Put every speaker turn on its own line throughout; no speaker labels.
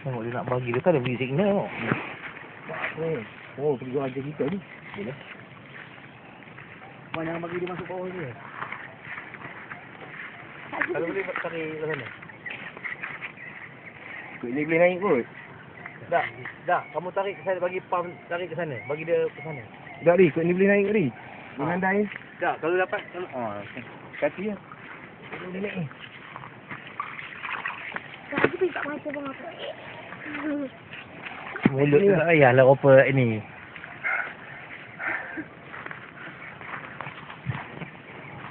Tengok dia nak bagi dia kan dia beri signal tengok.
Oh, oh pergi aja kita ni. Boleh. Mana yang bagi dia masuk bawah ni?
Kalau boleh tarik ke sana.
Dia boleh naik kot.
Dah, dah. Kamu tarik ke sana, bagi pam tarik ke sana. Bagi dia ke sana.
Dah ni, kot ni boleh naik ni. Dengan
Ha.
dai.
Dah, kalau dapat. Kalau...
Ah, kaki ya. Boleh naik ni.
Lagi pergi kat mata bang apa.
Mulut tu tak payahlah apa ini.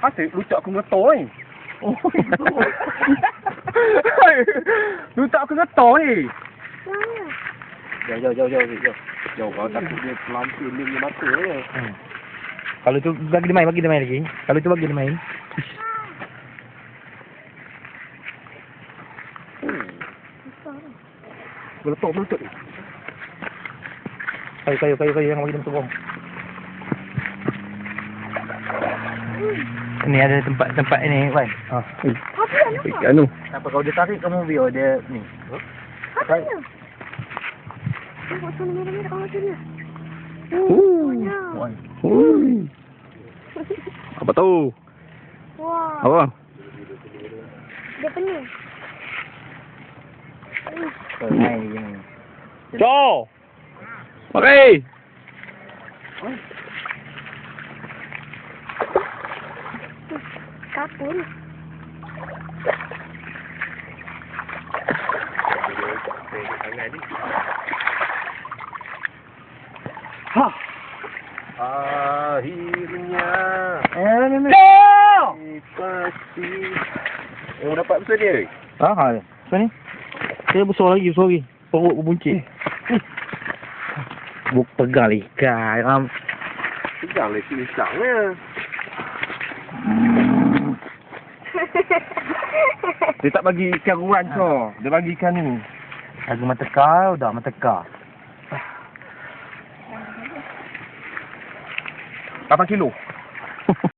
Asyik lutak aku ngetor ni. Oh. lutak aku ngetor ni.
Jangan.
Jauh, jauh, jauh, jauh. Jauh, jauh kau takut dia terlampir dia punya mata ni.
Hmm. Kalau tu bagi dia main, bagi dia main lagi. Kalau tu bagi dia main.
Meletup, meletup.
Kayu, kayu, kayu, kayu yang bagi dia turun. Ni ada tempat-tempat ini kan. Ha.
Apa yang nampak?
Anu.
Apa kalau dia tarik kamu biar dia ni.
Apa yang? Tengok sana merah-merah kat mata dia.
Uh.
Wow.
Uh. Apa tahu?
Wah.
Apa?
Dia pening.
Main je ni.
Jauh. Pakai. Ha.
Akhirnya
Eh, ni ni.
Pasti Oh dapat besar dia
Ha, ha. So ni. Saya besar lagi, besar lagi. Perut berbuncit. Buk pegang ikan. Um,
Pegang lah sini sangnya
Dia tak bagi ikan ruan so. Dia bagi ikan ni.
Aku mata kau dah, mata kau.
Tapan kilo.